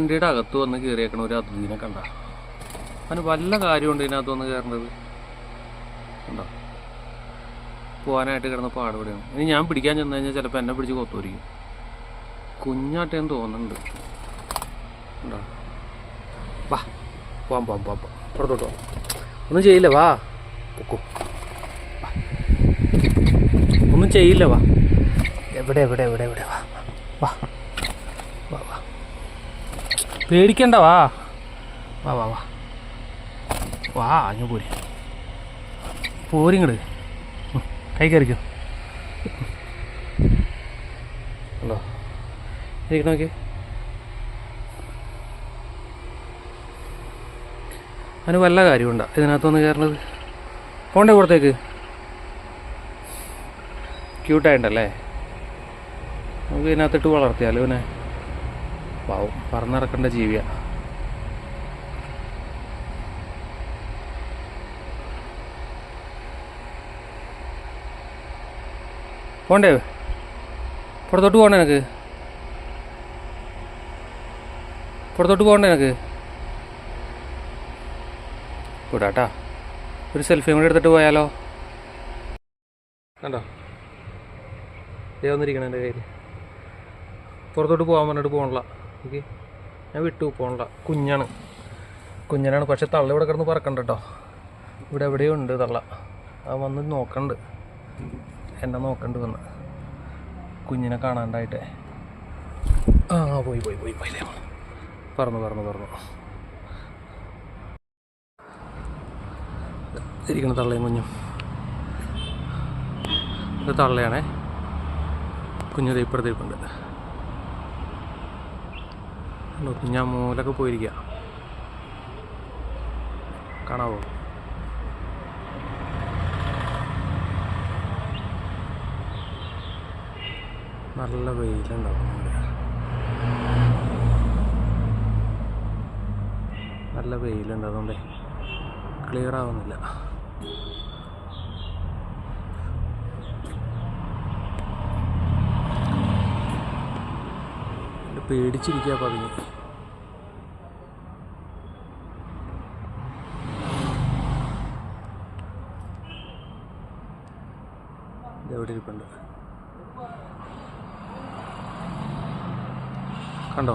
ഇന്ത്യയുടെ അകത്ത് വന്ന് കയറിയേക്കണ ഒരു അതിഥീനെ കണ്ട. അവന് വല്ല കാര്യമുണ്ട് ഇതിനകത്ത് വന്ന് കയറേണ്ടത്? കണ്ടോ? പോകാനായിട്ട് കിടന്ന പാടുപടിയാണ് ഇനി ഞാൻ പിടിക്കാൻ ചെന്ന് കഴിഞ്ഞാൽ ചിലപ്പോൾ എന്നെ പിടിച്ച് കൊത്തുമായിരിക്കും. കുഞ്ഞാട്ടേന്ന് തോന്നുന്നുണ്ട്. കണ്ടോ? വാ പോവാം പോവാം പോവാം. പുറത്തോട്ട് പോവാം ഒന്നും ചെയ്യില്ല വാ. പൊക്കോ. ഒന്നും ചെയ്യില്ല വാ. എവിടെ എവിടെ എവിടെ എവിടെ വാ വാ വാ പേടിക്കണ്ട വാ. വാ വാ വാ. വാ അങ്ങ് പോരി. പോരിങ്ങട് കൈ കയറിക്കോ. ഉണ്ടോ? ഇരിക്കണ നോക്കി അതിന് വല്ല കാര്യമുണ്ടോ ഇതിനകത്തൊന്ന് കയറണത്? പോണ്ടേ പുറത്തേക്ക് ക്യൂട്ടായിട്ടുണ്ടല്ലേ നമുക്ക് ഇതിനകത്തിട്ട് വളർത്തിയാലോ ഇവനെ? പാവം പറന്നിറക്കേണ്ട ജീവിയാ. പോണ്ടേ? പുറത്തോട്ട് പോകണ്ട എനിക്ക് പുറത്തോട്ട് പോകണ്ട എനിക്ക് വിടാട്ടാ. ഒരു സെൽഫി കൂടി എടുത്തിട്ട് പോയാലോ? കണ്ടോ? ദേ വന്നിരിക്കണം എന്റെ കയ്യിൽ പുറത്തോട്ട് പോകാൻ പറഞ്ഞിട്ട് പോകണില്ല ഓക്കെ ഞാൻ വിട്ടു പോകണ്ട കുഞ്ഞാണ്. കുഞ്ഞനാണ്. പക്ഷെ തള്ള ഇവിടെ കിടന്ന് പറക്കണ്ട കേട്ടോ ഇവിടെ എവിടെയോ ഉണ്ട് തള്ള. അത് വന്ന് നോക്കണ്ട്. എന്നെ നോക്കണ്ട് വന്ന്. കുഞ്ഞിനെ കാണാണ്ടായിട്ടെ. ആ പോയി പോയി പോയി പോയി. പറന്നു പറന്നു പറന്നു. ഇരിക്കണ തള്ളയും കുഞ്ഞും. ഇത് തള്ളയാണേ. കുഞ്ഞു ദൈപ്പുറത്തേക്കുണ്ട് ഞാൻ മൂലൊക്കെ പോയിരിക്കുക കാണാവോ? നല്ല വെയിലുണ്ടാവും. നല്ല വെയിലുണ്ട് അതുകൊണ്ടേ ക്ലിയർ ആവുന്നില്ല. പേടിച്ചിരിക്കുക പതിഞ്ഞ് ഇതെവിടെ ഇരിപ്പുണ്ട്? കണ്ടോ?